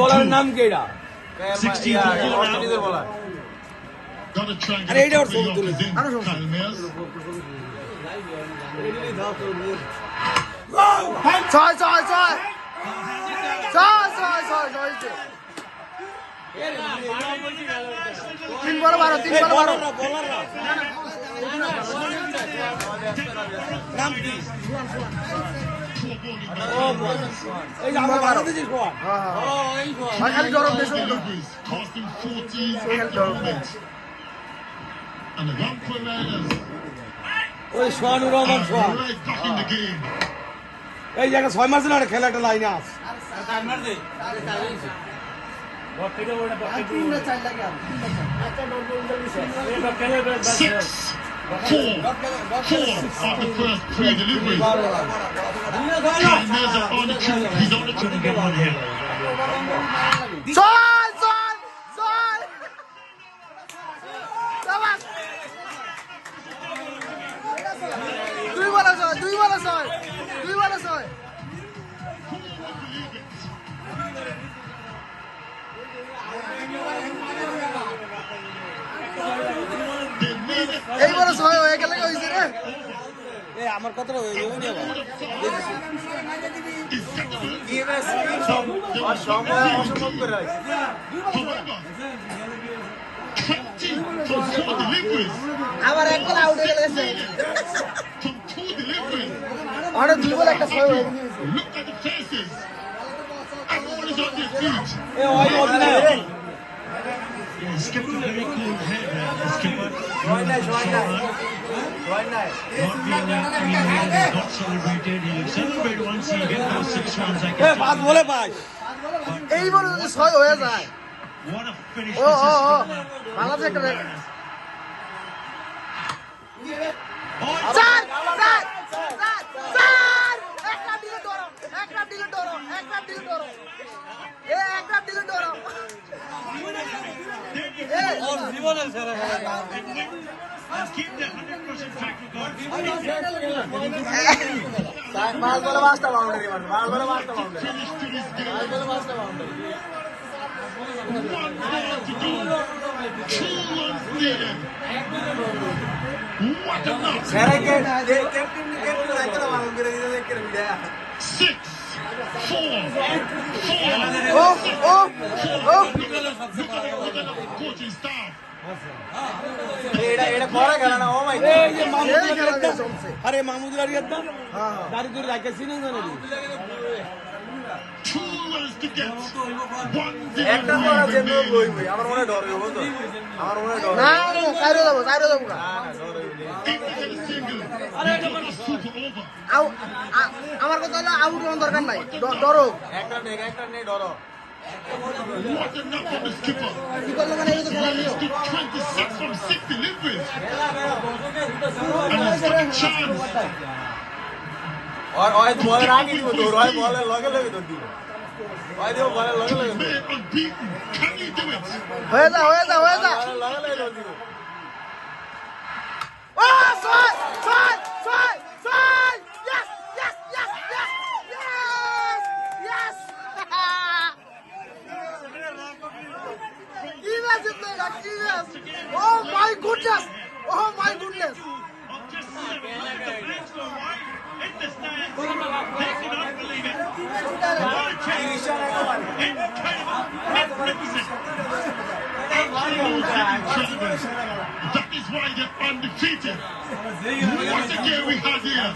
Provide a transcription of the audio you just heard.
বলার নাম কি এটা? 16 অস্ট্রেলিয়ার বলা Gotta try and আরে এইটা ওর ছবি তুলে। আরও. ছয় ছয় ছয়। ছয় ছয় ছয় ছয়। তিন বড় বারো তিন বড় বারো। নাম কি? এই যে তিন আমরা বড় বারো বাংলাদেশি খোয়া হ্যাঁ হ্যাঁ আর খালি গরম দেশ হলো। Deliveries costing 14 Sohail improvements. And the Vancouver Riders ওই সোহানুর রহমান সোহান. এই জায়গায় ছয় মাসের একটা খেলা একটা লাইনে আছে Six, four, four after first two deliveries. Chineza on the two, he's on the two, one here. Stop! এই বড় ছয় হয়ে গেলে হয়েছে রে। এই আমার কথাটা ওই ওই নিয়ে বল। আর সময় অসম্ভব করে রাখছে However, 20 from four আবার একবার আউট হয়ে গেছে. অনেক দুই বলে একটা ছয় হয়ে গেছে Look at the faces. Everyone is on their feet. এ ওই অধিনায়ক He's kept a very cool head, uh, the skipper. সময় নাই সময় নাই সময় নাই Not being uh, I mean, when he got celebrated, he'll celebrate once he hit those six runs. I A can পাঁচ tell বলে you. পাঁচ এই বলে যদি ছয় হয়ে যায় uh, Oh, খেলা और जीवन है सर బాగా వాస్తా బాగుండదు బాగా వాస్తా బాగుండదు బాగా వాస్తా బాగుండదు సరే దగ్గర మనం దగ్గర ఇదే six four four O O O Mahmudul. আরে মাহমুদুল দাড়ি দূরে না একটা বই আমার মনে ডর হইব তো আমার মনে ডর না না যাব যাব না কথা হলো আউট হওয়ার দরকার নাই ডরো একটা নেই একটা নেই ডর What a knock from the skipper. কি করল মানে এই তো খেলা নিও To 26 from six deliveries. And he's got a chance. ওই ওই বলের আগে দিব দৌড় ওই বলের লগে লগে দৌড় দিব ওই দিব বলের লগে লগে দৌড় Man unbeaten. Can he do it? হয়ে যা হয়ে Jesus! Oh my goodness! Oh my goodness! That is why they're undefeated. Once again, we have here.